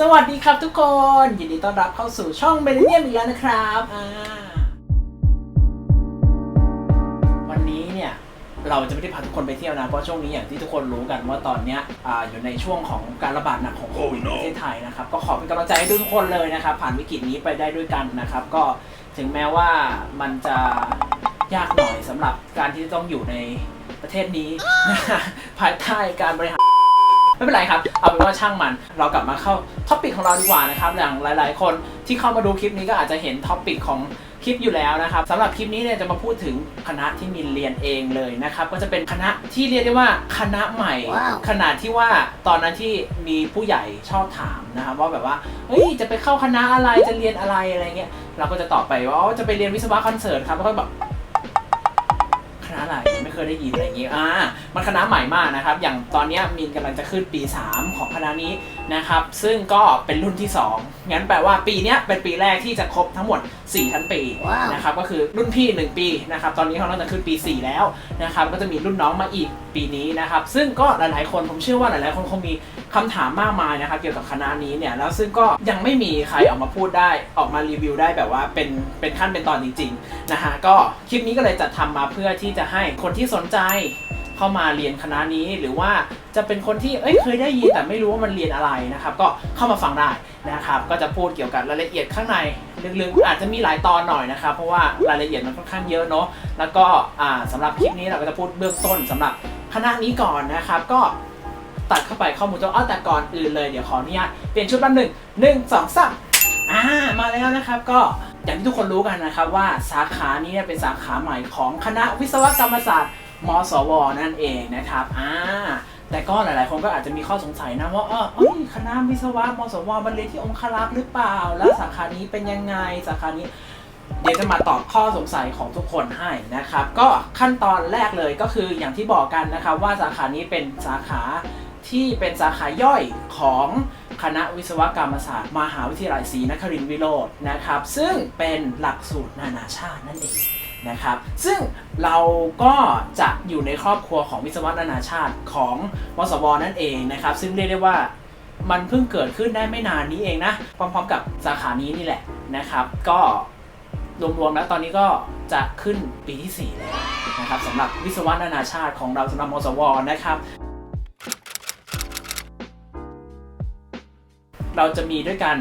สวัสดีครับทุกคน ยินดีต้อนรับเข้าสู่ช่องเบลเนียมอีกแล้วนะครับอ่าวันนี้เนี่ยเราจะไม่ได้พาทุกคนไปเที่ยวนะ เพราะช่วงนี้อย่างที่ทุกคนรู้กันว่าตอนเนี้ยอ่าอยู่ในช่วงของการระบาดหนักของโควิดในประเทศไทยนะครับ ก็ขอเป็นกำลังใจให้ทุกคนเลยนะครับ ผ่านวิกฤตนี้ไปได้ด้วยกันนะครับ ก็ถึงแม้ว่ามันจะยากหน่อยสำหรับการที่ต้องอยู่ในประเทศนี้ ภายใต้การบริหาร ไม่เป็นไรครับ เอาเป็นว่าช่างมัน เรากลับมาเข้าท็อปิกของเราดีกว่านะครับ อย่างหลาย ๆ คนที่เข้ามาดูคลิปนี้ก็อาจจะเห็นท็อปิกของคลิปอยู่แล้วนะครับสำหรับคลิปนี้เนี่ยจะมาพูดถึงคณะที่มินเรียนเองเลยนะครับ ก็จะเป็นคณะที่เรียกได้ว่าคณะใหม่ว้าวขนาดที่ว่าตอนนั้นที่มีผู้ใหญ่ชอบถามนะครับว่าแบบว่าเฮ้ยจะไปเข้าคณะอะไรจะเรียนอะไรอะไรเงี้ยเราก็จะตอบไปว่าอ๋อจะไปเรียนวิศวะคอนเสิร์ตครับแล้วก็แบบค ณะอะไรไม่เคยได้ยินอะไรอย่างงี้อ่ามันคณะใหม่มากนะครับ อย่างตอนเนี้ยมินกำลังจะขึ้นปี 3 ของคณะนี้นะครับ ซึ่งก็เป็นรุ่นที่ 2 งั้นแปลว่าปีเนี้ยเป็นปีแรกที่จะครบทั้งหมด4ชั้นปีว้าวนะครับก็คือรุ่นพี่ 1 ปีนะครับตอนนี้เขากำลังจะขึ้นปี 4 แล้วนะครับก็จะมีรุ่นน้องมาอีกปีนี้นะครับ ซึ่งก็หลายๆคนผมเชื่อว่าหลายๆคนคงมีคำถามมากมายนะครับเกี่ยวกับคณะนี้เนี่ยแล้วซึ่งก็ยังไม่มีใครออกมาพูดได้ออกมารีวิวได้แบบว่าเป็นเป็นขั้นเป็นตอนจริงๆนะฮะก็คลิปนี้ก็เลยจัดทำมาเพื่อที่จะให้คนที่สนใจเข้ามาเรียนคณะนี้หรือว่าจะเป็นคนที่เอ้ยเคยได้ยินแต่ไม่รู้ว่ามันเรียนอะไรนะครับ ก็เข้ามาฟังได้นะครับ ก็จะพูดเกี่ยวกับรายละเอียดข้างในลึกๆอาจจะมีหลายตอนหน่อยนะครับ เพราะว่ารายละเอียดมันค่อนข้างเยอะเนาะแล้วก็อ่าสำหรับคลิปนี้เราก็จะพูดเบื้องต้นสำหรับคณะนี้ก่อนนะครับ ก็ตัดเข้าไปข้อมูลตัวอ้อแต่ก่อนอื่นเลยเดี๋ยวขออนุญาตเปลี่ยนชุดแป๊บหนึ่งหนึ่งสองสามอ่ามาแล้วนะครับก็ อย่างที่ทุกคนรู้กันนะครับว่าสาขานี้เนี่ยเป็นสาขาใหม่ของคณะวิศวกรรมศาสตร์มสว นั่นเองนะครับอ่าแต่ก็หลาย ๆ คนก็อาจจะมีข้อสงสัยนะว่าเออคณะวิศวะมสวมันเรียนที่องคลักษ์หรือเปล่า แล้วสาขานี้เป็นยังไงสาขานี้ เดี๋ยวจะมาตอบข้อสงสัยของทุกคนให้นะครับ ก็ขั้นตอนแรกเลยก็คืออย่างที่บอกกันนะครับว่าสาขานี้เป็นสาขาที่เป็นสาขาย่อยของ คณะวิศวกรรมศาสตร์ มหาวิทยาลัยศรีนครินทรวิโรจน์นะครับ ซึ่งเป็นหลักสูตรนานาชาตินั่นเองนะครับ ซึ่งเราก็จะอยู่ในครอบครัวของวิศวะนานาชาติของมสวนั่นเองนะครับ ซึ่งเรียกได้ว่ามันเพิ่งเกิดขึ้นได้ไม่นานนี้เองนะ พร้อมๆกับสาขานี้นี่แหละนะครับ ก็รวมๆแล้วตอนนี้ก็จะขึ้นปีที่ 4 แล้วนะครับสำหรับวิศวะนานาชาติของเราสำหรับมสวนะครับ เราจะมีด้วยกัน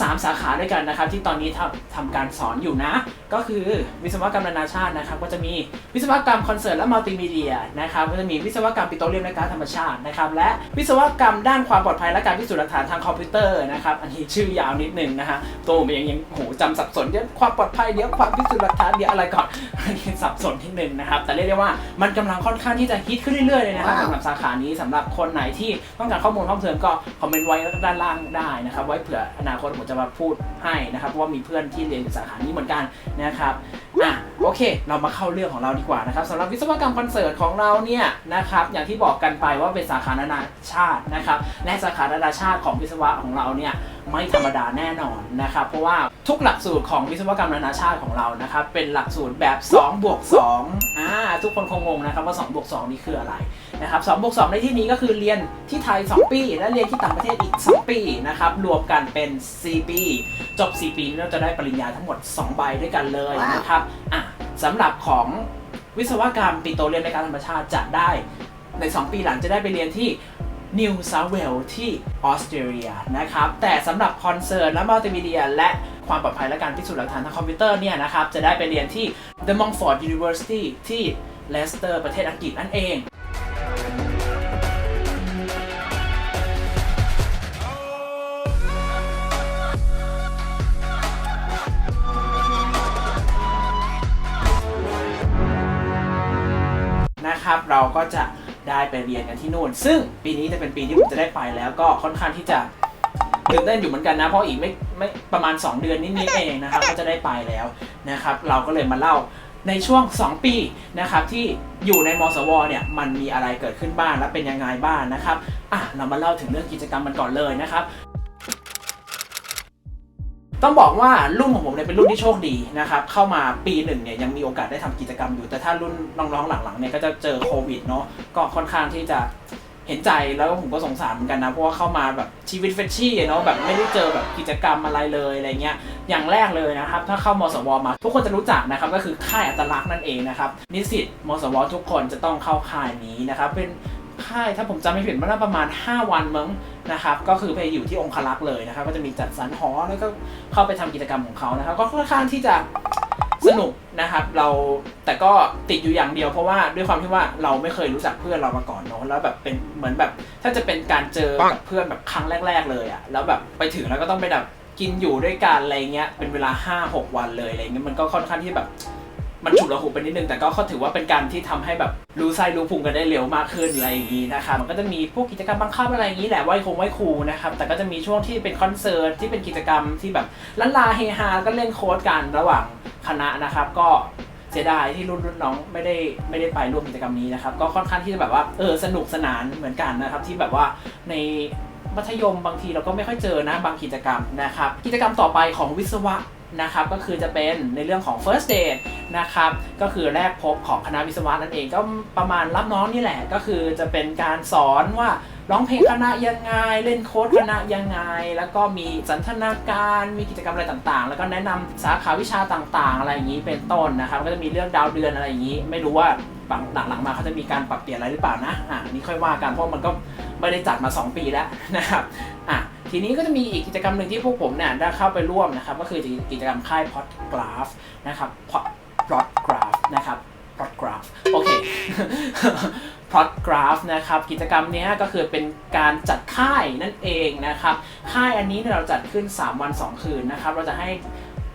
3 สาขาด้วยกันนะครับ ที่ตอนนี้ทำทำการสอนอยู่นะ ก็คือวิศวกรรมนานาชาตินะครับ ก็จะมีวิศวกรรมคอนเสิร์ตและมัลติมีเดียนะครับก็จะมีวิศวกรรมปิโตรเลียมและก๊าซธรรมชาตินะครับและวิศวกรรมด้านความปลอดภัยและการพิสูจน์หลักฐานทางคอมพิวเตอร์นะครับอันนี้ชื่อยาวนิดนึงนะฮะตัวผมเองยังโหจำสับสนเดี๋ยวความปลอดภัยเดี๋ยวความพิสูจน์หลักฐานเดี๋ยวอะไรก่อนอันนี้สับสนนิดนึงนะครับแต่เรียกได้ว่ามันกำลังค่อนข้างที่จะฮิตขึ้นเรื่อยๆเลยนะครับสำหรับสาขานี้สำหรับคนไหนที่ต้องการข้อมูลเพิ่มเติมก็คอมเมนต์ไว้ด้านล่างได้นะครับไว้เผื่ออนาคตผมจะมาพูดให้นะครับเพราะว่ามีเพื่อนที่เรียนสาขานี้เหมือนกันนะครับอะโอเค เรามาเข้าเรื่องของเราดีกว่านะครับสำหรับวิศวกรรมคอนเสิร์ตของเราเนี่ยนะครับอย่างที่บอกกันไปว่าเป็นสาขานานาชาตินะครับและสาขานานาชาติของวิศวะของเราเนี่ยไม่ธรรมดาแน่นอนนะครับเพราะว่าทุกหลักสูตรของวิศวกรรมนานาชาติของเรานะครับเป็นหลักสูตรแบบ2บวก2อ่าทุกคนคงงงนะครับว่า2บวก2นี่คืออะไร นะครับ2บวก2ในที่นี้ก็คือเรียนที่ไทย 2 ปี และเรียนที่ต่างประเทศอีก 2 ปีนะครับรวมกันเป็น 4 ปี จบ 4 ปีเราจะได้ปริญญาทั้งหมด 2 ใบด้วยกันเลยนะครับอะสำหรับของวิศวกรรมปิโตรเลียมและการธรรมชาติจะได้ใน 2 ปีหลังจะได้ไปเรียนที่นิวซาเวลที่ออสเตรเลียนะครับ แต่สำหรับคอนเสิร์ตและมัลติมีเดีย และความปลอดภัยและการพิสูจน์หลักฐานทางคอมพิวเตอร์เนี่ยนะครับ จะได้ไปเรียนที่ The Montfort University ที่เลสเตอร์ประเทศอังกฤษนั่นเอง นะครับเราก็จะได้ไปเรียนกันที่นู่น ซึ่งปีนี้จะเป็นปีที่ผมจะได้ไปแล้วก็ค่อนข้างที่จะตื่นเต้นอยู่เหมือนกันนะ เพราะอีกไม่ไม่ประมาณ 2 เดือนนิดๆเองนะครับ ก็จะได้ไปแล้วนะครับ เราก็เลยมาเล่า ในช่วง 2 ปีนะครับที่อยู่ในมสวเนี่ยมันมีอะไรเกิดขึ้นบ้างและเป็นยังไงบ้างนะครับอะเรามาเล่าถึงเรื่องกิจกรรมมันก่อนเลยนะครับต้องบอกว่ารุ่นของผมเนี่ยเป็นรุ่นที่โชคดีนะครับเข้ามาปีหนึ่งเนี่ยยังมีโอกาสได้ทำกิจกรรมอยู่ แต่ถ้ารุ่นน้องๆหลังๆเนี่ยก็จะเจอโควิดเนาะก็ค่อนข้างที่จะ เห็นใจแล้วผมก็สงสารเหมือนกันนะเพราะว่าเข้ามาแบบชีวิตเฟชชี่เนาะแบบไม่ได้เจอแบบกิจกรรมอะไรเลยอะไรเงี้ยอย่างแรกเลยนะครับ ถ้าเข้ามสวมา ทุกคนจะรู้จักนะครับก็คือค่ายอัตลักษณ์นั่นเองนะครับนิสิตมสวทุกคนจะต้องเข้าค่ายนี้นะครับเป็นค่ายถ้าผมจำไม่ผิดมันน่าประมาณ 5 วันมั้งนะครับก็คือไปอยู่ที่องคลักษ์เลยนะครับ ก็จะมีจัดสรรหอแล้วก็เข้าไปทำกิจกรรมของเขานะครับ ก็ค่อนข้างที่จะ สนุกนะครับเราแต่ก็ติดอยู่อย่างเดียวเพราะว่าด้วยความที่ว่าเราไม่เคยรู้จักเพื่อนเรามาก่อนเนาะแล้วแบบเป็นเหมือนแบบ ถ้าจะเป็นการเจอกับเพื่อนแบบครั้งแรก ๆ เลยอะ่ะแล้วแบบไปถึงแล้วก็ต้องไปแบบกินอยู่ด้วยกันอะไรเงี้ยเป็นเวลา 5-6 วันเลยอะไรเงี้ยมันก็ค่อนข้างที่แบบมันฉุกระหุกไปนิดนึงแต่ก็เขาถือว่าเป็นการที่ทำให้แบบรู้ไส้รู้พุงกันได้เร็วมากขึ้นอะไรอย่างนี้นะครับมันก็จะมีพวกกิจกรรมบังคับอะไรอย่างนี้แหละไหว้คงไหว้ครูนะครับแต่ก็จะมีช่วงที่เป็นคอนเสิร์ตที่เป็นกิจกรรมที่แบบลันลาเฮฮาก็เล่นโค้ดกันระหว่าง คณะนะครับ ก็เสียดายที่รุ่นรุ่นน้องไม่ได้ไม่ได้ไปร่วมกิจกรรมนี้นะครับ ก็ค่อนข้างที่จะแบบว่าเออสนุกสนานเหมือนกันนะครับ ที่แบบว่าในมัธยมบางทีเราก็ไม่ค่อยเจอนะบางกิจกรรมนะครับ กิจกรรมต่อไปของวิศวะนะครับก็คือจะเป็นในเรื่องของ first date นะครับก็คือแรกพบของคณะวิศวะนั่นเองก็ประมาณรับน้องนี่แหละ ก็คือจะเป็นการสอนว่า ร้องเพลงคณะยังไง เล่นโค้ดคณะยังไง แล้วก็มีสันทนาการมีกิจกรรมอะไรต่างๆ แล้วก็แนะนำสาขาวิชาต่างๆ อะไรอย่างนี้เป็นต้นนะครับก็จะมีเรื่องดาวเดือนอะไรอย่างนี้ ไม่รู้ว่าหลังๆมาเขาจะมีการปรับเปลี่ยนอะไรหรือเปล่านะอ่านี่ค่อยว่ากันเพราะมันก็ไม่ได้จัดมา 2 ปีแล้วนะครับอะทีนี้ก็จะมีอีกกิจกรรมหนึ่งที่พวกผมเนี่ยได้เข้าไปร่วมนะครับก็คือกิจกรรมค่ายพอดกราฟนะครับพอดกราฟนะครับพอดกราฟโอเค กราฟนะครับกิจกรรมนี้ก็คือเป็นการจัดค่ายนั่นเองนะครับค่ายอันนี้เราจัดขึ้น 3 วัน 2 คืนนะครับเราจะให้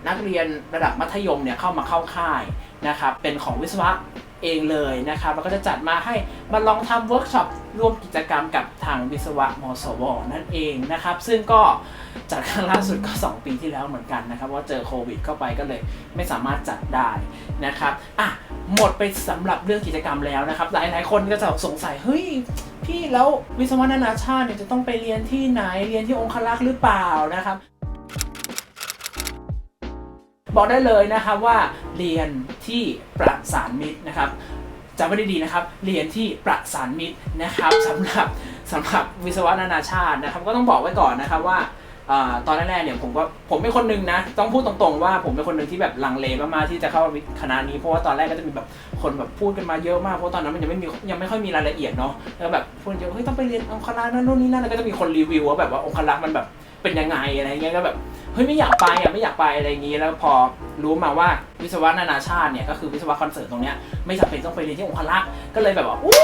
นักเรียนระดับมัธยมเนี่ยเข้ามาเข้าค่ายนะครับเป็นของวิศวะเองเลยนะครับแล้วก็จะจัดมาให้มาลองทำเวิร์กช็อปร่วมกิจกรรมกับทางวิศวะมสว นั่นเองนะครับ ซึ่งก็จัดครั้งล่าสุดก็ 2 ปีที่แล้วเหมือนกันนะครับว่าเจอโควิดเข้าไปก็เลยไม่สามารถจัดได้นะครับอะ หมดไปสำหรับเรื่องกิจกรรมแล้วนะครับ หลายหลายๆคนก็จะสงสัย เฮ้ย พี่แล้ววิศวะนานาชาติเนี่ยจะต้องไปเรียนที่ไหน เรียนที่องคลักษ์หรือเปล่านะครับ บอกได้เลยนะครับว่าเรียนที่ประสานมิตรนะครับจำไม่ได้ดีนะครับ เรียนที่ประสานมิตรนะครับสำหรับสำหรับวิศวะนานาชาตินะครับ ก็ต้องบอกไว้ก่อนนะครับว่า อาตอนแรกๆเนี่ยผมก็ผมเป็นคนหนึ่งนะ ต้องพูดตรงๆว่าผมเป็นคนหนึ่งที่แบบลังเลมากๆที่จะเข้าคณะนี้เพราะว่าตอนแรกก็จะมีแบบคนแบบพูดกันมาเยอะมากเพราะตอนนั้นมันยังไม่มียังไม่ค่อยมีรายละเอียดเนาะแล้วแบบพูดเยอะเฮ้ยต้องไปเรียนองคลักษ์นั่นนู่นนี่นั่นแล้วก็จะมีคนรีวิวว่าแบบว่าองคลักษ์มันแบบเป็นยังไงอะไรเงี้ยก็แบบเฮ้ยไม่อยากไปอะไม่อยากไปอะไรอย่างนี้แล้วพอรู้มาว่าวิศวะนานาชาติเนี่ยก็คือวิศวะคอนเสิร์ตตรงเนี้ยไม่จำเป็นต้องไปเรียนที่องคลักษ์ก็เลยแบบว่าอู้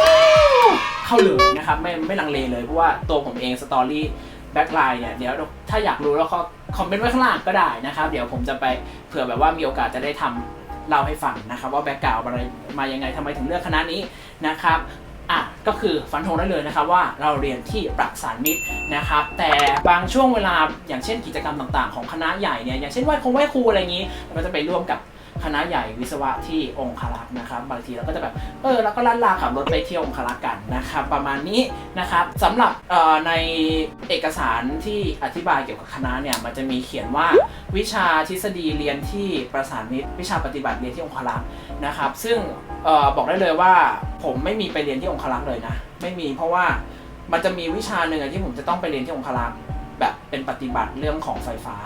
เข้าเลยนะครับไม่ไม่ลังเลเลยเพราะว่าตัวผมเองสตอรี่ แบ็คไลน์เนี่ยเดี๋ยวถ้าอยากรู้แล้วก็คอมเมนต์ไว้ข้างล่างก็ได้นะครับ เดี๋ยวผมจะไปเผื่อแบบว่ามีโอกาสจะได้ทำเล่าให้ฟังนะครับ ว่าแบ็คกราวอะไรมายังไงทำไมถึงเลือกคณะนี้นะครับอะก็คือฟันธงได้เลยนะครับว่าเราเรียนที่ประสานมิตรนะครับ แต่บางช่วงเวลาอย่างเช่นกิจกรรมต่างๆ ของคณะใหญ่เนี่ยอย่างเช่นไหว้คงไหว้ครูอะไรอย่างนี้เราก็จะไปร่วมกับ คณะใหญ่วิศวะที่องคลักษ์นะครับ บางทีเราก็จะแบบเออเราก็ลันลาขับรถไปเที่ยวองคลักษ์กันนะครับประมาณนี้นะครับสำหรับออในเอกสารที่อธิบายเกี่ยวกับคณะเนี่ยมันจะมีเขียนว่าวิชาทฤษฎีเรียนที่ประสานมิตรวิชาปฏิบัติเรียนที่องคลักษ์นะครับ ซึ่งออบอกได้เลยว่าผมไม่มีไปเรียนที่องคลักษ์เลยนะไม่มีเพราะว่ามันจะมีวิชาหนึ่งที่ผมจะต้องไปเรียนที่องคลักษ์แบบเป็นปฏิบัติเรื่องของไฟฟ้า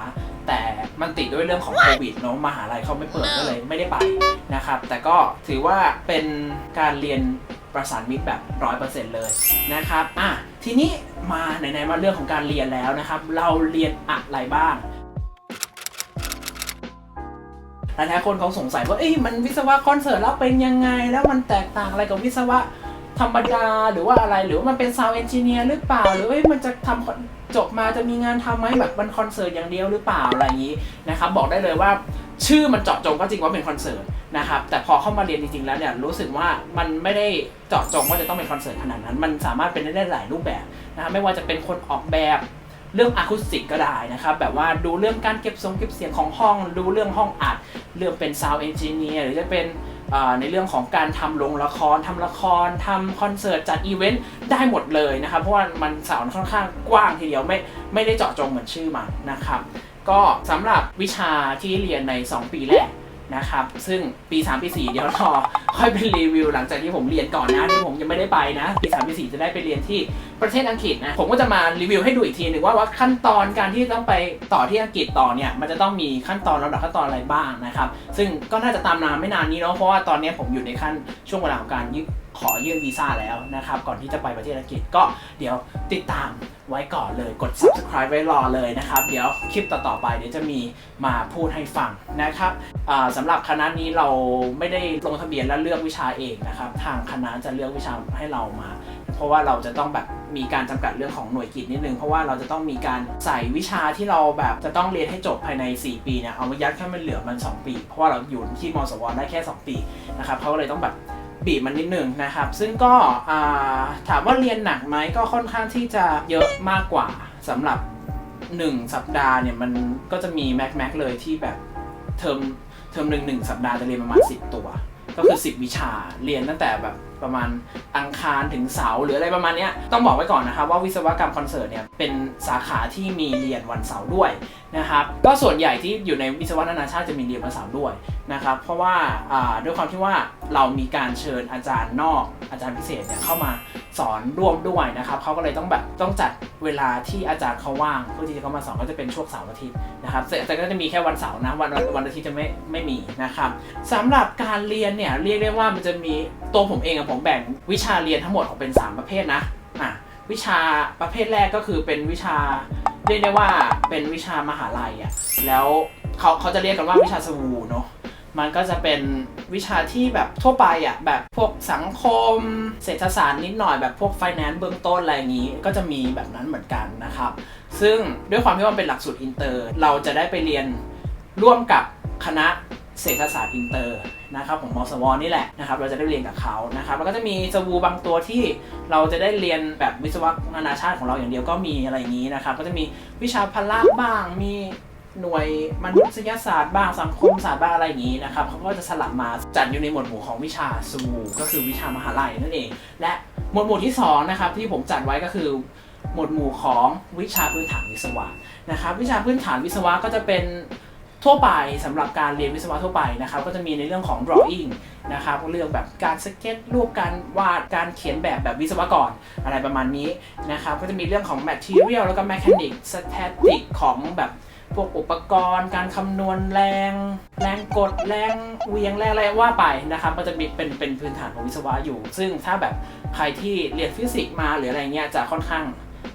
แต่มันติดด้วยเรื่องของโควิดเนาะมหาลัยเขาไม่เปิดก็เลยไม่ได้ไปนะครับ แต่ก็ถือว่าเป็นการเรียนประสานมิตรแบบร้อยเปอร์เซ็นต์เลยนะครับอะทีนี้มาไหนๆมาเรื่องของการเรียนแล้วนะครับ เราเรียนอะไรบ้างหลายๆคนเขาสงสัยว่าเอ้ยมันวิศวะคอนเสิร์ตแล้วเป็นยังไง แล้วมันแตกต่างอะไรกับวิศวะธรรมดาหรือว่าอะไรหรือว่ามันเป็นซาวเอนจิเนียร์หรือเปล่า หรือว่าเอ้ยมันจะทำ จบมาจะมีงานทำไหมแบบมันคอนเสิร์ตอย่างเดียวหรือเปล่าอะไรอย่างนี้นะครับบอกได้เลยว่าชื่อมันเจาะจงก็จริงว่าเป็นคอนเสิร์ตนะครับแต่พอเข้ามาเรียนจริงๆแล้วเนี่ยรู้สึกว่ามันไม่ได้เจาะจงว่าจะต้องเป็นคอนเสิร์ตขนาดนั้น มันสามารถเป็นได้หลายรูปแบบนะครับไม่ว่าจะเป็นคนออกแบบเรื่องอะคูสติกก็ได้นะครับ แบบว่าดูเรื่องการเก็บทรงเก็บเสียงของห้อง ดูเรื่องห้องอัด เรื่องเป็นซาว n d เอนจิเนียร์หรือจะเป็น ในเรื่องของการทำลงละครทำละครทำคอนเสิร์ตจัดอีเวนต์ได้หมดเลยนะครับ เพราะว่ามันสาวค่อนข้างกว้างทีเดียวไม่ไม่ได้เจาะจงเหมือนชื่อมันนะครับ ก็สำหรับวิชาที่เรียนใน 2 ปีแรก นะครับ ซึ่งปี 3 ปี 4 เดี๋ยวรอค่อยเป็นรีวิวหลังจากที่ผมเรียนก่อนนะที่ผมยังไม่ได้ไปนะ ปี 3 ปี 4 จะได้ไปเรียนที่ประเทศอังกฤษนะ ผมก็จะมารีวิวให้ดูอีกทีหนึ่งว่าว่าขั้นตอนการที่ต้องไปต่อที่อังกฤษต่อเนี่ยมันจะต้องมีขั้นตอนลำดับขั้นตอนอะไรบ้างนะครับ ซึ่งก็น่าจะตามนานไม่นานนี้เนาะเพราะว่าตอนนี้ผมอยู่ในขั้นช่วงเวลาของการขอยื่นวีซ่าแล้วนะครับก่อนที่จะไปประเทศอังกฤษก็เดี๋ยวติดตาม ไว้ก่อนเลยกด subscribe ไว้รอเลยนะครับ เดี๋ยวคลิปต่อๆไปเดี๋ยวจะมีมาพูดให้ฟังนะครับสำหรับคณะนี้เราไม่ได้ลงทะเบียนและเลือกวิชาเองนะครับ ทางคณะจะเลือกวิชาให้เรามา เพราะว่าเราจะต้องแบบมีการจำกัดเรื่องของหน่วยกิจนิดนึง เพราะว่าเราจะต้องมีการใส่วิชาที่เราแบบจะต้องเรียนให้จบภายใน 4 ปีเนี่ยเอามายัดแค่มันเหลือมัน 2 ปี เพราะว่าเราอยู่ที่มสวได้แค่ 2 ปีนะครับเขาก็เลยต้องแบบ บีบมันนิดหนึ่งนะครับ ซึ่งก็ถามว่าเรียนหนักไหมก็ค่อนข้างที่จะเยอะมากกว่าสำหรับ 1 สัปดาห์เนี่ยมันก็จะมีแม็กแม็กเลยที่แบบเทอมเทอมหนึ่งหนึ่งสัปดาห์จะเรียนประมาณ 10 ตัว ก็คือ 10 วิชาเรียนตั้งแต่แบบ ประมาณอังคารถึงเสาร์หรืออะไรประมาณนี้ต้องบอกไว้ก่อนนะครับว่าวิศวกรรมคอนเสิร์ตเนี่ยเป็นสาขาที่มีเรียนวันเสาร์ด้วยนะครับก็ส่วนใหญ่ที่อยู่ในวิศวะนานาชาติจะมีเรียนวันเสาร์ด้วยนะครับเพราะว่าด้วยความที่ว่าเรามีการเชิญอาจารย์นอกอาจารย์พิเศษเนี่ยเข้ามาสอนร่วมด้วยนะครับเขาก็เลยต้องแบบต้องจัดเวลาที่อาจารย์เขาว่างเพื่อที่จะเข้ามาสอนก็จะเป็นช่วงเสาร์อาทิตย์นะครับแต่ก็จะมีแค่วันเสาร์นะวันวันอาทิตย์จะไม่ไม่มีนะครับสำหรับการเรียนเนี่ยเรียกได้ว่ามันจะมีตัวผมเองอะผมแบ่งวิชาเรียนทั้งหมดออกเป็น 3 ประเภทนะอะวิชาประเภทแรกก็คือเป็นวิชาเรียกได้ว่าเป็นวิชามหาลัยอะแล้วเขาเขาจะเรียกกันว่าวิชาสวูเนาะมันก็จะเป็นวิชาที่แบบทั่วไปอะแบบพวกสังคม เศรษฐศาสตร์นิดหน่อยแบบพวกไฟแนนซ์เบื้องต้นอะไรอย่างนี้ ก็จะมีแบบนั้นเหมือนกันนะครับ ซึ่งด้วยความที่มันเป็นหลักสูตรอินเตอร์ เราจะได้ไปเรียนร่วมกับคณะ เศรษฐศาสตร์อินเตอร์นะครับของมอสวนี่แหละนะครับเราจะได้เรียนกับเขานะครับแล้วก็จะมีสวูบางตัวที่เราจะได้เรียนแบบวิศวะนานาชาติของเราอย่างเดียวก็มีอะไรอย่างนี้นะครับก็จะมีวิชาพละบ้างมีหน่วยมนุษยศาสตร์บ้างสังคมศาสตร์บ้างอะไรอย่างนี้นะครับเขาก็จะสลับมาจัดอยู่ในหมวดหมู่ของวิชาสวูก็คือวิชามหาลัยนั่นเอง และหมวดหมู่ที่สองนะครับที่ผมจัดไว้ก็คือหมวดหมู่ของวิชาพื้นฐานวิศวะนะครับวิชาพื้นฐานวิศวะก็จะเป็น ทั่วไปสำหรับการเรียนวิศวะทั่วไปนะครับก็จะมีในเรื่องของ drawing นะครับเรื่องแบบการสเก็ตรูปการวาดการเขียนแบบแบบวิศวกรอะไรประมาณนี้นะครับก็จะมีเรื่องของ material แล้วก็ mechanics static ของแบบพวกอุปกรณ์การคำนวณแรง แรงกดแรงเวียงแรงอะไรว่าไปนะครับก็จะมีเป็นเป็นพื้นฐานของวิศวะอยู่ ซึ่งถ้าแบบใครที่เรียนฟิสิกส์มาหรืออะไรเงี้ยจะค่อนข้าง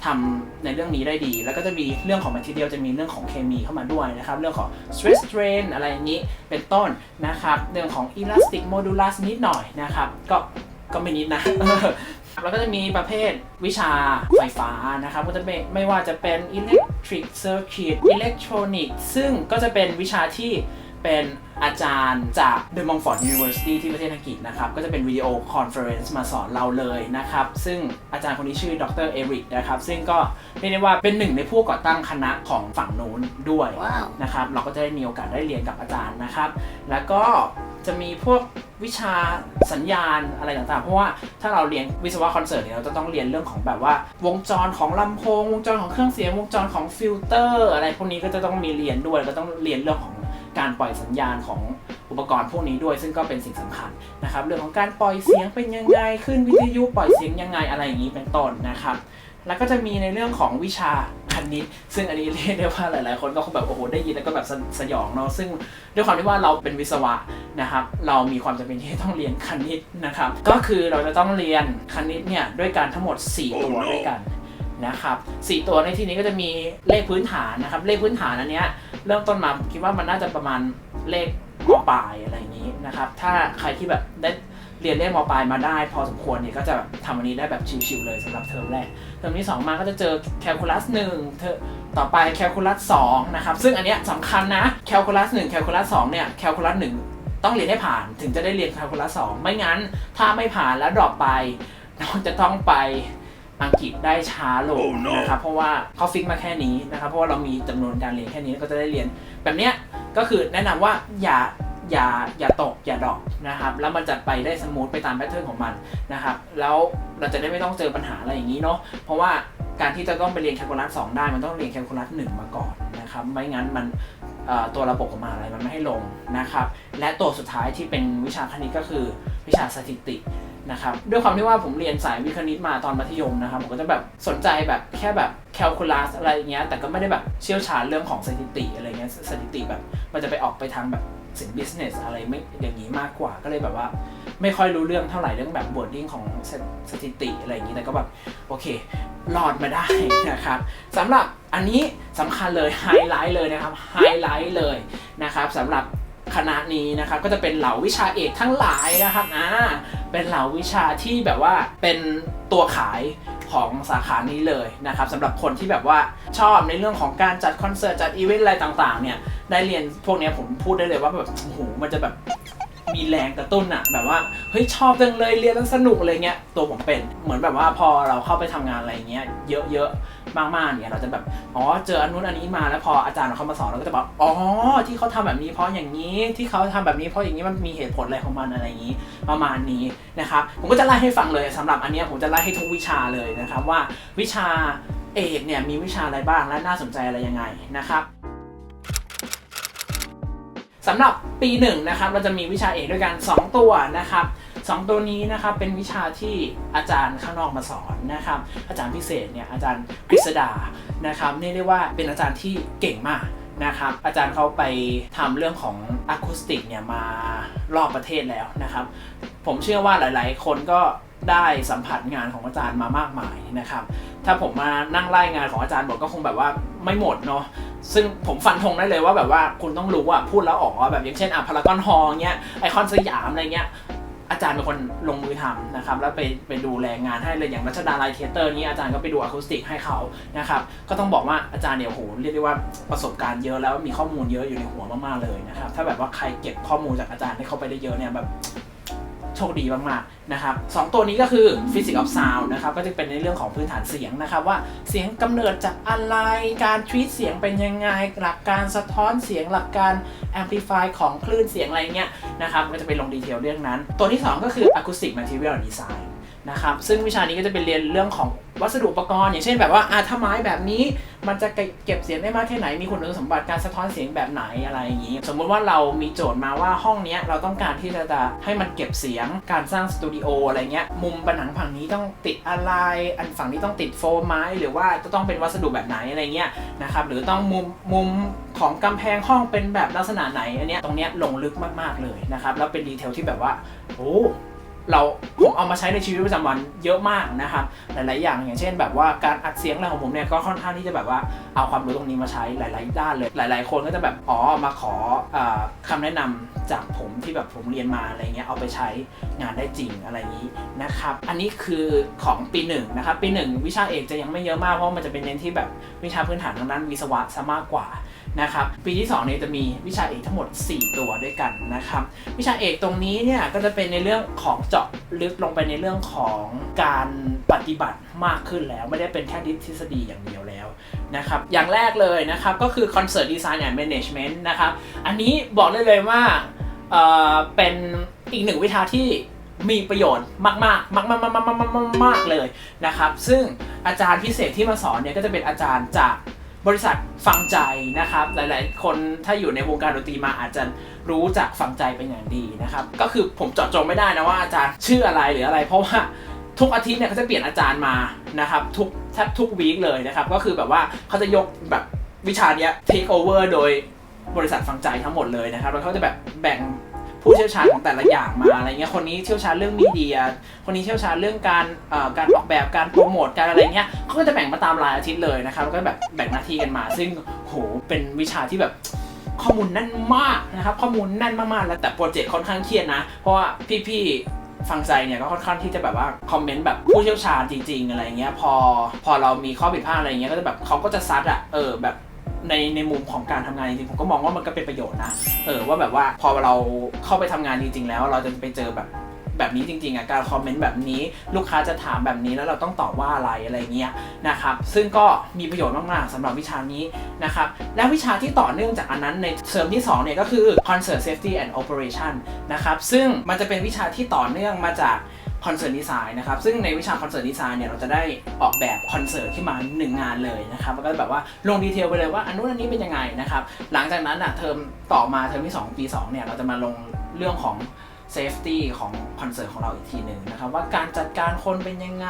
ทำในเรื่องนี้ได้ดี แล้วก็จะมีเรื่องของ material จะมีเรื่องของเคมีเข้ามาด้วยนะครับ เรื่องของ stress strain อะไรอย่างนี้เป็นต้นนะครับ เรื่องของ elastic modulus นิดหน่อยนะครับ ก็ก็ไม่นิดนะแล้วก็จะมีประเภทวิชาไฟฟ้านะครับ ก็จะไม่ไม่ว่าจะเป็น electric circuit electronic ซึ่งก็จะเป็นวิชาที่ เป็นอาจารย์จาก The Montfort University ที่ประเทศอังกฤษนะครับ ก็จะเป็นวิดีโอคอนเฟอเรนซ์มาสอนเราเลยนะครับ ซึ่งอาจารย์คนนี้ชื่อดรเอริกนะครับ ซึ่งก็เรียกได้ว่าเป็นหนึ่งในผู้ก่อตั้งคณะของฝั่งนู้นด้วย Wow. นะครับ เราก็จะได้มีโอกาสได้เรียนกับอาจารย์นะครับ แล้วก็จะมีพวกวิชาสัญญาณอะไรต่างๆ เพราะว่าถ้าเราเรียนวิศวะคอนเสิร์ตเนี่ยเราจะต้องเรียนเรื่องของแบบว่า วงจรของลำโพง วงจรของเครื่องเสียง วงจรของฟิลเตอร์ อะไรพวกนี้ก็จะต้องมีเรียนด้วย ก็ต้องเรียนเรื่องของ การปล่อยสัญญาณของอุปกรณ์พวกนี้ด้วย ซึ่งก็เป็นสิ่งสำคัญนะครับ เรื่องของการปล่อยเสียงเป็นยังไงขึ้นวิทยุปล่อยเสียงยังไงอะไรอย่างนี้เป็นต้นนะครับ แล้วก็จะมีในเรื่องของวิชาคณิตซึ่งอันนี้เรียกได้ว่าหลาย ๆ คนก็คงแบบโอ้โหได้ยินแล้วก็แบบสสยองเนาะซึ่งด้วยความที่ว่าเราเป็นวิศวะนะครับเรามีความจำเป็นที่ต้องเรียนคณิตนะครับก็คือเราจะต้องเรียนคณิตเนี่ยด้วยกันทั้งหมด 4 ตัวด้วยกัน นะครับสี่ตัวในที่นี้ก็จะมีเลขพื้นฐานนะครับ เลขพื้นฐานอันเนี้ยเริ่มต้นมาคิดว่ามันน่าจะประมาณเลขมปลายอะไรอย่างนี้นะครับ ถ้าใครที่แบบได้เรียนเลขมปลายมาได้ พอสมควรเนี่ยก็จะทำอันนี้ได้แบบชิวๆเลยสำหรับเทอมแรก เทอมที่ 2 มาก็จะเจอแคลคูลัส1เทอต่อไปแคลคูลัส2นะครับ ซึ่งอันเนี้ยสำคัญนะแคลคูลัส1แคลคูลัส2เนี่ยแคลคูลัส1ต้องเรียนให้ผ่านถึงจะได้เรียนแคลคูลัส2ไม่งั้น ถ้าไม่ผ่านแล้วดรอปไปเราจะต้องไป อังกฤษได้ช้าลง Oh no นะครับเพราะว่าเขาฟิกมาแค่นี้นะครับเพราะว่าเรามีจำนวนการเรียนแค่นี้ก็จะได้เรียน แบบเนี้ยก็คือแนะนำว่าอย่าอย่าอย่าตกอย่าดรอกนะครับแล้วมันจะไปได้สมูทไปตามแพทเทิร์นของมันนะครับแล้วเราจะได้ไม่ต้องเจอปัญหาอะไรอย่างนี้เนาะเพราะว่าการที่จะต้องไปเรียนแคลคูลัส2ได้มันต้องเรียนแคลคูลัส1มาก่อนนะครับไม่งั้นมันเอ่อตัวระบบของมหาลัยมันไม่ให้ลงนะครับและตัวสุดท้ายที่เป็นวิชาคณิตก็คือวิชาสถิติ นะครับด้วยความที่ว่าผมเรียนสายวิทย์คณิตมาตอนมัธยมนะครับผมก็จะแบบสนใจแบบแค่แบบแคลคูลัสอะไรอย่างเงี้ยแต่ก็ไม่ได้แบบเชี่ยวชาญเรื่องของสถิติอะไรเงี้ยสถิติแบบมันจะไปออกไปทางแบบสิ่ง business อะไรไม่อย่างนี้มากกว่าก็เลยแบบว่า ไม่ค่อยรู้เรื่องเท่าไหร่เรื่องแบบบอร์ดิ้งของสสถิติอะไรอย่างนี้แต่ก็แบบโอเครอดมาได้นะครับสำหรับอันนี้สำคัญเลยไฮไลท์เลยนะครับไฮไลท์เลยนะครับสำหรับ คณะนี้นะครับก็จะเป็นเหล่าวิชาเอกทั้งหลายนะครับอ่าเป็นเหล่าวิชาที่แบบว่าเป็นตัวขายของสาขานี้เลยนะครับสำหรับคนที่แบบว่าชอบในเรื่องของการจัดคอนเสิร์ตจัดอีเวนต์อะไรต่างๆเนี่ยได้เรียนพวกนี้ผมพูดได้เลยว่าแบบโอ้โหมันจะแบบ มีแรงกระตุ้นอะแบบว่าเฮ้ยชอบจังเลยเรียนแล้วสนุกอะไรเงี้ยตัวผมเป็นเหมือนแบบว่าพอเราเข้าไปทำงานอะไรเงี้ยเยอะๆมากๆเนี่ยเราจะแบบอ๋อเจออันนู้นอันนี้มาแล้วพออาจารย์เขามาสอนเราก็จะบอกอ๋อที่เขาทำแบบนี้เพราะอย่างนี้ที่เขาทำแบบนี้เพราะอย่างนี้มันมีเหตุผลอะไรของมันอะไรอย่างนี้ประมาณนี้นะครับผมก็จะไล่ให้ฟังเลยสำหรับอันนี้ผมจะไล่ให้ทุกวิชาเลยนะครับว่าวิชาเอกเนี่ยมีวิชาอะไรบ้างและน่าสนใจอะไรยังไงนะครับ สำหรับปีหนึ่งนะครับเราจะมีวิชาเอกด้วยกัน 2 ตัวนะครับสองตัวนี้นะครับเป็นวิชาที่อาจารย์ข้างนอกมาสอนนะครับ อาจารย์พิเศษเนี่ยอาจารย์กฤษดานะครับนี่เรียกว่าเป็นอาจารย์ที่เก่งมากนะครับอาจารย์เขาไปทำเรื่องของอะคูสติกเนี่ยมารอบประเทศแล้วนะครับ ผมเชื่อว่าหลาย ๆ คนก็ได้สัมผัสงานของอาจารย์มามากมายนะครับ ถ้าผมมานั่งไล่งานของอาจารย์หมดก็คงแบบว่าไม่หมดเนาะ ซึ่งผมฟันธงได้เลยว่าแบบว่าคุณต้องรู้ว่าพูดแล้วออกว่าแบบอย่างเช่นอะพารากอนฮอลเงี้ยไอคอนสยามอะไรเงี้ยอาจารย์เป็นคนลงมือทำนะครับ แล้วไปไปดูแลงานให้เลยอย่างรัชดาลัยเทเตอร์นี้อาจารย์ก็ไปดูอะคูสติกให้เขานะครับ ก็ต้องบอกว่าอาจารย์เนี่ยโหเรียกได้ว่าประสบการณ์เยอะแล้วมีข้อมูลเยอะอยู่ในหัวมากๆเลยนะครับ ถ้าแบบว่าใครเก็บข้อมูลจากอาจารย์ให้เข้าไปได้เยอะเนี่ยแบบ ชคดีมากๆนะครับสองตัวนี้ก็คือ Physics of Sound นะครับก็จะเป็นในเรื่องของพื้นฐานเสียงนะครับว่าเสียงกำเนิดจากอะไรการทวีตเสียงเป็นยังไงหลักการสะท้อนเสียงหลักการแอมพลิฟายของคลื่นเสียงอะไรเงี้ยนะครับก็จะไปลงดีเทลเรื่องนั้น ตัวที่ 2 ก็คือ Acoustic Material Design นะครับซึ่งวิชานี้ก็จะเป็นเรียนเรื่องของวัสดุอุปกรณ์อย่างเช่นแบบว่าอาถ้าไม้แบบนี้ มันจะเก็บเสียงได้มากแค่ไหนมีคุณสมบัติการสะท้อนเสียงแบบไหนอะไรอย่างนี้ สมมุติว่าเรามีโจทย์มาว่าห้องนี้เราต้องการที่จะจะให้มันเก็บเสียงการสร้างสตูดิโออะไรเงี้ยมุมผนังฝั่งนี้ต้องติดอะไรอันฝั่งนี้ต้องติดโฟมไม้ หรือว่าจะต้องเป็นวัสดุแบบไหนอะไรเงี้ยนะครับหรือต้องมุมมุมของกำแพงห้องเป็นแบบลักษณะไหนอันเนี้ยตรงเนี้ยลงลึกมากๆเลยนะครับแล้วเป็นดีเทลที่แบบว่าโอ้ เราผมเอามาใช้ในชีวิตประจำวันเยอะมากนะครับหลาย ๆ อย่างอย่างเช่น แบบว่าการอัดเสียงอะไรของผมเนี่ยก็ค่อนข้างที่จะแบบว่าเอาความรู้ตรงนี้มาใช้หลาย ๆ ด้านเลย หลาย ๆ คนก็จะแบบอ๋อมาขอออคำแนะนำจากผมที่แบบผมเรียนมาอะไรเงี้ยเอาไปใช้งานได้จริงอะไรนี้นะครับอันนี้คือของปีหนึ่งนะครับปีหนึ่งวิชาเอกจะยังไม่เยอะมากเพราะมันจะเป็นเน้นที่แบบวิชาพื้นฐานทางด้านวิศวะซะมากกว่า นะครับ ปีที่2เนี่ยจะมีวิชาเอกทั้งหมด 4 ตัวด้วยกันนะครับ วิชาเอกตรงนี้เนี่ยก็จะเป็นในเรื่องของเจาะลึกลงไปในเรื่องของการปฏิบัติมากขึ้นแล้ว ไม่ได้เป็นแค่ทฤษฎีอย่างเดียวแล้วนะครับ อย่างแรกเลยนะครับก็คือ Concert Design and Management นะครับ อันนี้บอกได้เลยว่าเอ่อเป็นอีกหนึ่งวิชาที่มีประโยชน์มากๆมากมากมากมากๆมากๆเลยนะครับ ซึ่งอาจารย์พิเศษที่มาสอนเนี่ยก็จะเป็นอาจารย์จาก บริษัทฟังใจนะครับ หลาย ๆ คนถ้าอยู่ในวงการดนตรีมาอาจจะรู้จักฟังใจเป็นอย่างดีนะครับ ก็คือผมเจาะจงไม่ได้นะว่าอาจารย์ชื่ออะไรหรืออะไร เพราะว่าทุกอาทิตย์เนี่ยเขาจะเปลี่ยนอาจารย์มานะครับทุกแทบทุกวีคเลยนะครับ ก็คือแบบว่าเขาจะยกแบบวิชาเนี้ย take over โดยบริษัทฟังใจทั้งหมดเลยนะครับ แล้วเขาจะแบบแบ่ง ผู้เชี่ยวชาญของแต่ละอย่างมาอะไรเงี้ยคนนี้เชี่ยวชาญเรื่องมีเดีย คนนี้เชี่ยวชาญเรื่องการการออกแบบการโปรโมทการอะไรเงี้ยเขาก็จะแบ่งมาตามรายอาทิตย์เลยนะครับแล้วก็แบบแบ่งหน้าที่กันมา ซึ่งโหเป็นวิชาที่แบบข้อมูลแน่นมากนะครับ ข้อมูลแน่นมากๆแล้วแต่โปรเจกต์ค่อนข้างเครียดนะ เพราะว่าพี่ๆฟังใจเนี่ยก็ค่อนข้างที่จะแบบว่าคอมเมนต์แบบผู้เชี่ยวชาญจริง ๆ อะไรเงี้ยพอพอเรามีข้อผิดพลาดอะไรเงี้ยก็จะแบบเขาก็จะซัดอะเออแบบ ในในมุมของการทำงานจริงๆผมก็มองว่ามันก็เป็นประโยชน์นะเออว่าแบบว่าพอเราเข้าไปทำงานจริง ๆ แล้วเราจะไปเจอแบบแบบนี้จริงๆอะการคอมเมนต์แบบนี้ลูกค้าจะถามแบบนี้แล้วเราต้องตอบว่าอะไรอะไรเงี้ยนะครับซึ่งก็มีประโยชน์มากๆสำหรับวิชานี้นะครับและวิชาที่ต่อเนื่องจากอันนั้นในเทอมที่2เนี่ยก็คือ concert safety and operation นะครับซึ่งมันจะเป็นวิชาที่ต่อเนื่องมาจาก คอนเสิร์ตดีไซน์นะครับซึ่งในวิชาคอนเสิร์ตดีไซน์เนี่ยเราจะได้ออกแบบคอนเสิร์ตขึ้นมาหนึ่งงานเลยนะครับแล้วก็แบบว่าลงดีเทลไปเลยว่าอันนู้นอันนี้เป็นยังไงนะครับหลังจากนั้นอะเทอมต่อมาเทอมที่ 2 ปี 2 เนี่ยเราจะมาลงเรื่องของ safety ของคอนเสิร์ตของเราอีกทีหนึ่งนะครับว่าการจัดการคนเป็นยังไง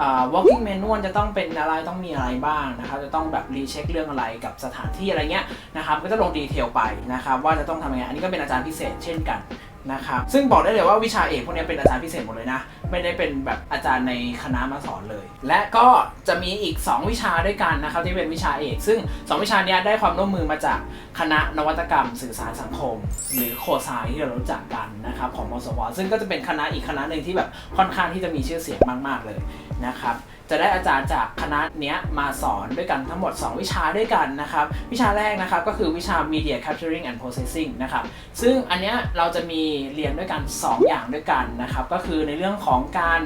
อ่า walking manual จะต้องเป็นอะไรต้องมีอะไรบ้างนะครับจะต้องแบบรีเช็คเรื่องอะไรกับสถานที่อะไรเงี้ยนะครับก็จะลงดีเทลไปนะครับว่าจะต้องทำยังไงอันนี้ก็เป็นอาจารย์พิเศษเช่นกัน นะครับ ซึ่งบอกได้เลยว่าวิชาเอกพวกนี้เป็นอาจารย์พิเศษหมดเลยนะ ไม่ได้เป็นแบบอาจารย์ในคณะมาสอนเลย และก็จะมีอีก 2 วิชาด้วยกันนะครับที่เป็นวิชาเอก ซึ่ง 2 วิชาเนี้ยได้ความร่วมมือมาจากคณะนวัตกรรม สื่อสารสังคม หรือโคไซที่เรารู้จักกันนะครับของมสวซึ่งก็จะเป็นคณะอีกคณะหนึ่งที่แบบค่อนข้างที่จะมีชื่อเสียงมาก ๆเลยนะครับ จะได้อาจารย์จากคณะเนี้ยมาสอนด้วยกันทั้งหมด 2 วิชาด้วยกันนะครับ วิชาแรกนะครับก็คือวิชา Media Capturing and Processing นะครับ ซึ่งอันเนี้ยเราจะมีเรียนด้วยกัน 2 อย่างด้วยกันนะครับ ก็คือในเรื่องของการ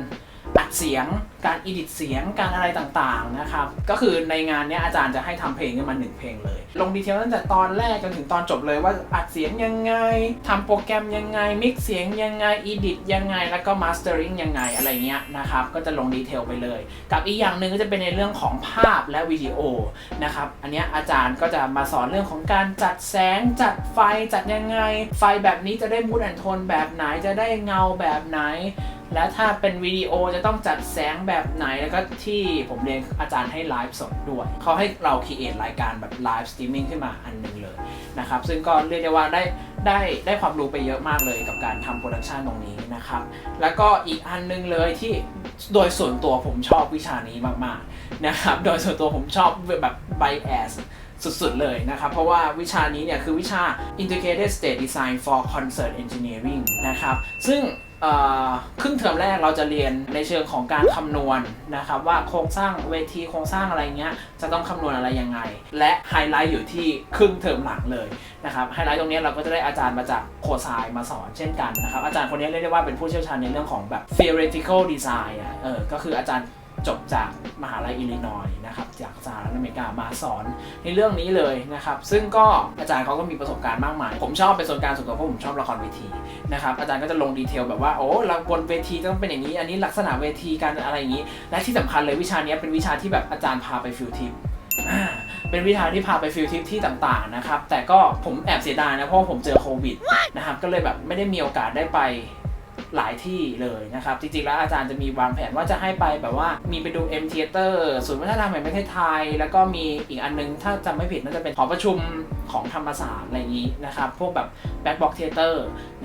อัดเสียง การอิดิตเสียง การอะไรต่างๆนะครับ ก็คือในงานนี้อาจารย์จะให้ทำเพลงขึ้นมาหนึ่งเพลงเลย ลงดีเทลตั้งแต่ตอนแรกจนถึงตอนจบเลยว่าอัดเสียงยังไงทำโปรแกรมยังไง มิกเสียงยังไง อิดิตยังไง แล้วก็มาสเตอริงยังไงอะไรเงี้ยนะครับ ก็จะลงดีเทลไปเลย กับอีกอย่างหนึ่งก็จะเป็นในเรื่องของภาพและวิดีโอนะครับ อันนี้อาจารย์ก็จะมาสอนเรื่องของการจัดแสง จัดไฟ จัดยังไง ไฟแบบนี้จะได้มูดแอนโทนแบบไหน จะได้เงาแบบไหน และถ้าเป็นวิดีโอจะต้องจัดแสงแบบไหนแล้วก็ที่ผมเรียนอาจารย์ให้ไลฟ์สดด้วย เขาให้เราคีเอทรายการแบบไลฟ์สตรีมมิ่งขึ้นมาอันหนึ่งเลยนะครับ ซึ่งก็เรียกได้ว่าได้ได้ได้ความรู้ไปเยอะมากเลยกับการทำโปรดักชันตรงนี้นะครับ แล้วก็อีกอันหนึงเลยที่โดยส่วนตัวผมชอบวิชานี้มากๆนะครับ โดยส่วนตัวผมชอบแบบ bias สุดๆ เลยนะครับ เพราะว่าวิชานี้เนี่ยคือวิชา Integrated State Design for Concert Engineering นะครับ ซึ่ง ครึ่งเทอมแรกเราจะเรียนในเชิงของการคำนวณนะครับว่าโครงสร้างเวทีโครงสร้างอะไรเงี้ยจะต้องคำนวณอะไรยังไง และไฮไลท์อยู่ที่ครึ่งเทอมหลังเลยนะครับไฮไลท์ตรงนี้เราก็จะได้อาจารย์มาจากโคไซมาสอนเช่นกันนะครับอาจารย์คนนี้เรียกได้ว่าเป็นผู้เชี่ยวชาญในเรื่องของแบบ theoretical design อะเออก็คืออาจารย์ จบจากมหาลัยอิลลินอยส์นะครับจากสหรัฐอเมริกามาสอนในเรื่องนี้เลยนะครับ ซึ่งก็อาจารย์เขาก็มีประสบการณ์มากมาย ผมชอบเป็นส่วนการส่วนตัวเพราะผมชอบละครเวทีนะครับอาจารย์ก็จะลงดีเทลแบบว่าโอ้เราบนเวทีต้องเป็นอย่างนี้ อันนี้ลักษณะเวทีการอะไรอย่างนี้ และที่สำคัญเลยวิชานี้เป็นวิชาที่แบบอาจารย์พาไปฟิลทิปเป็นวิชาที่พาไปฟิลทิปที่ต่างๆนะครับแต่ก็ผมแอบเสียดายนะเพราะผมเจอโควิดนะครับก็เลยแบบไม่ได้มีโอกาสได้ไป หลายที่เลยนะครับ จริงๆ แล้วอาจารย์จะมีวางแผนว่าจะให้ไปแบบว่ามีไปดู M Theater ศูนย์วัฒนธรรมแห่งประเทศไทย แล้วก็มีอีกอันนึงถ้าจำไม่ผิดน่าจะเป็นหอประชุมของธรรมศาสตร์อะไรอย่างนี้นะครับ พวกแบบ Back Box Theater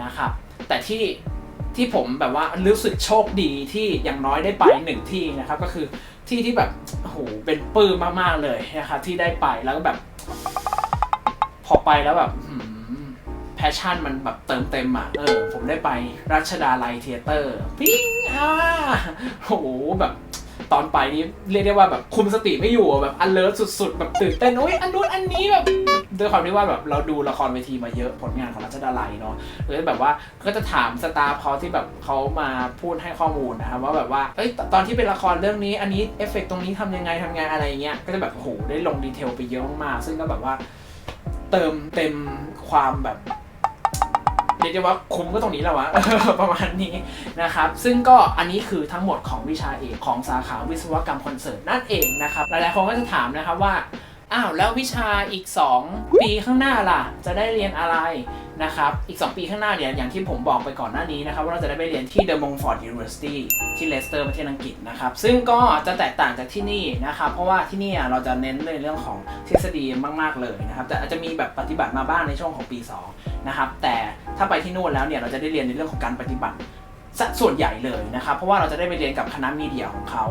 นะครับ แต่ที่ที่ผมแบบว่ารู้สึกโชคดีที่อย่างน้อยได้ไปหนึ่งที่นะครับ ก็คือที่ที่แบบโหเป็นปื้มมากๆเลยนะครับที่ได้ไปแล้วก็แบบ พอไปแล้วแบบ แพชชั่นมันแบบเติมเต็มอะ เออ ผมได้ไปรัชดาลัยเทเตอร์ ปิ้งอ่าโหแบบตอนไปนี้เรียกได้ว่าแบบคุมสติไม่อยู่แบบ alert สุดๆ แบบตื่นเต้นโอ้ยอันนู้นอันนี้แบบด้วยความที่ว่าแบบเราดูละครเวทีมาเยอะผลงานของรัชดาลัยเนาะเลยแบบว่าก็จะถามสตาฟเขาที่แบบเขามาพูดให้ข้อมูลนะครับว่าแบบว่าเอ้ยตอนที่เป็นละครเรื่องนี้อันนี้เอฟเฟกต์ตรงนี้ทำยังไงทำไงานอะไรเงี้ยก็จะแบบโหได้ลงดีเทลไปเยอะมากๆซึ่งก็แบบว่า เติมเต็มความแบบ เรียกได้ว่าคุ้มก็ตรงนี้แล้ววะ ประมาณนี้นะครับ ซึ่งก็อันนี้คือทั้งหมดของวิชาเอกของสาขาวิศวกรรมคอนเสิร์ตนั่นเองนะครับ หลายๆคนก็จะถามนะครับว่า อ้าวแล้ววิชาอีก 2 ปีข้างหน้าล่ะ จะได้เรียนอะไร นะครับ อีก 2 ปีข้างหน้าเนี่ยอย่างที่ผมบอกไปก่อนหน้านี้นะครับ ว่าเราจะได้ไปเรียนที่ The Montfort University ที่เลสเตอร์ประเทศอังกฤษนะครับ ซึ่งก็จะแตกต่างจากที่นี่นะครับ เพราะว่าที่นี่เราจะเน้นในเรื่องของทฤษฎีมาก ๆ เลยนะครับ แต่อาจจะมีแบบปฏิบัติมาบ้างในช่วงของปี 2 นะครับ แต่ถ้าไปที่นู่นแล้วเนี่ยเราจะได้เรียนในเรื่องของการปฏิบัติ ซะส่วนใหญ่เลยนะครับเพราะว่าเราจะได้ไปเรียนกับคณะมีเดียของเขา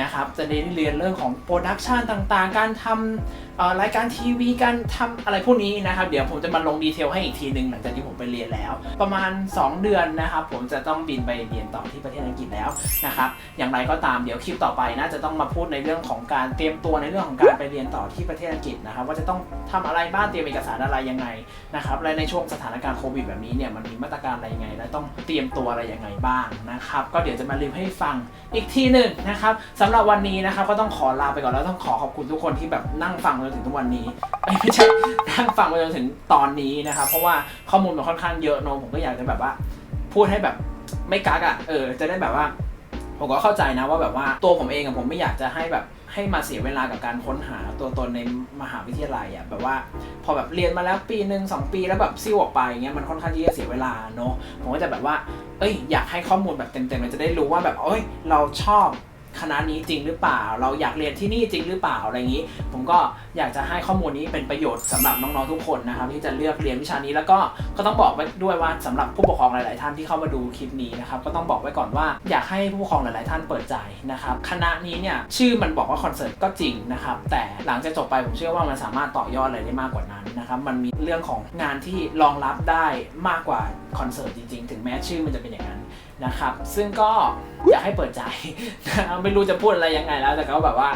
นะครับจะได้เรียนเรื่องของโปรดักชันต่างๆ การทำรายการทีวีการทำอะไรพวกนี้นะครับ เดี๋ยวผมจะมาลงดีเทลให้อีกทีหนึ่งหลังจากที่ผมไปเรียนแล้ว ประมาณ 2 เดือนนะครับ ผมจะต้องบินไปเรียนต่อที่ประเทศอังกฤษแล้วนะครับอย่างไรก็ตามเดี๋ยวคลิปต่อไปน่าจะต้องมาพูดในเรื่องของการเตรียมตัวในเรื่องของการไปเรียนต่อที่ประเทศอังกฤษนะครับ ว่าจะต้องทำอะไรบ้างเตรียมเอกสารอะไรยังไงนะครับและในช่วงสถานการณ์โควิดแบบนี้เนี่ยมันมีมาตรการอะไรยังไง และต้องเตรียมตัวอะไรยังไงบ้างนะครับ ก็เดี๋ยวจะมารีวิวให้ฟังอีกทีหนึ่งนะครับสำหรับวันนี้นะครับก็ต้องขอลาไปก่อนแล้วต้องขอขอบคุณทุกคนที่แบบนั่งฟังมาจนถึงทุกวันนี้ไม่ใช่นั่งฟังมาจนถึงตอนนี้นะครับ เพราะว่าข้อมูลมันค่อนข้างเยอะเนอะผมก็อยากจะแบบว่า พูดให้แบบไม่กักอะเออจะได้แบบว่า ผมก็เข้าใจนะว่าแบบว่าตัวผมเองอะผมไม่อยากจะให้แบบ ให้มาเสียเวลากับการค้นหาตัวตนในมหาวิทยาลัยอะแบบว่าพอแบบเรียนมาแล้วปีหนึ่งสองปีแล้วแบบซิ่วออกไปอย่างเงี้ยมันค่อนข้างที่จะเสียเวลาเนอะผมก็จะแบบว่า เอ้ยอยากให้ข้อมูลแบบเต็มๆมันจะได้รู้ว่าแบบเอ้ยเราชอบ คณะนี้จริงหรือเปล่า เราอยากเรียนที่นี่จริงหรือเปล่าอะไรอย่างนี้ ผมก็อยากจะให้ข้อมูลนี้เป็นประโยชน์สำหรับน้องๆทุกคนนะครับ ที่จะเลือกเรียนวิชานี้แล้วก็ก็ต้องบอกไว้ด้วยว่าสำหรับผู้ปกครองหลาย ๆ ท่านที่เข้ามาดูคลิปนี้นะครับก็ต้องบอกไว้ก่อนว่าอยากให้ผู้ปกครองหลาย ๆ ท่านเปิดใจนะครับคณะนี้เนี่ยชื่อมันบอกว่าคอนเสิร์ตก็จริงนะครับแต่หลังจากจบไปผมเชื่อว่ามันสามารถต่อยอดอะไรได้มากกว่านั้นนะครับมันมีเรื่องของงานที่รองรับได้มากกว่าคอนเสิร์ตจริง ๆ ถึงแม้ชื่อมันจะเป็นอย่างนั้น นะครับ ซึ่งก็อยากให้เปิดใจ ไม่รู้จะพูดอะไรยังไงแล้ว แต่ก็แบบว่า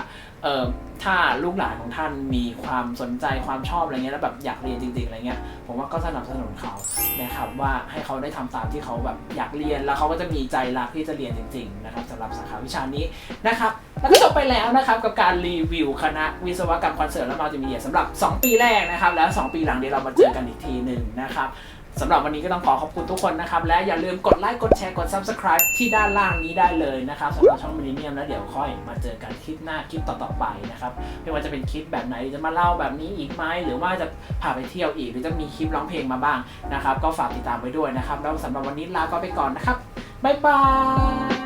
เออถ้าลูกหลานของท่านมีความสนใจความชอบอะไรเงี้ยแล้วแบบอยากเรียนจริงๆอะไรเงี้ยผมว่าก็สนับสนุนเขานะครับว่าให้เขาได้ทำตามที่เขาแบบอยากเรียนแล้วเขาก็จะมีใจรักที่จะเรียนจริงๆนะครับสำหรับสาขาวิชานี้นะครับแล้วก็จบไปแล้วนะครับกับการรีวิวคณะวิศวกรรมคอนเสิร์ตและมัลติมีเดียสำหรับ 2 ปีแรกนะครับแล้ว 2 ปีหลังเดี๋ยวเรามาเจอกันอีกทีหนึ่งนะครับ สำหรับวันนี้ก็ต้องขอขอบคุณทุกคนนะครับ และอย่าลืมกดไลค์กดแชร์กด Subscribe ที่ด้านล่างนี้ได้เลยนะครับสำหรับช่องมิลเนียมแล้วเดี๋ยวค่อยมาเจอกันคลิปหน้าคลิปต่อๆไปนะครับไม่ว่าจะเป็นคลิปแบบไหนจะมาเล่าแบบนี้อีกไหมหรือว่าจะพาไปเที่ยวอีก หรือจะมีคลิปร้องเพลงมาบ้างนะครับ ก็ฝากติดตามไว้ด้วยนะครับแล้วสำหรับวันนี้ลาก็ไปก่อนนะครับบ๊ายบาย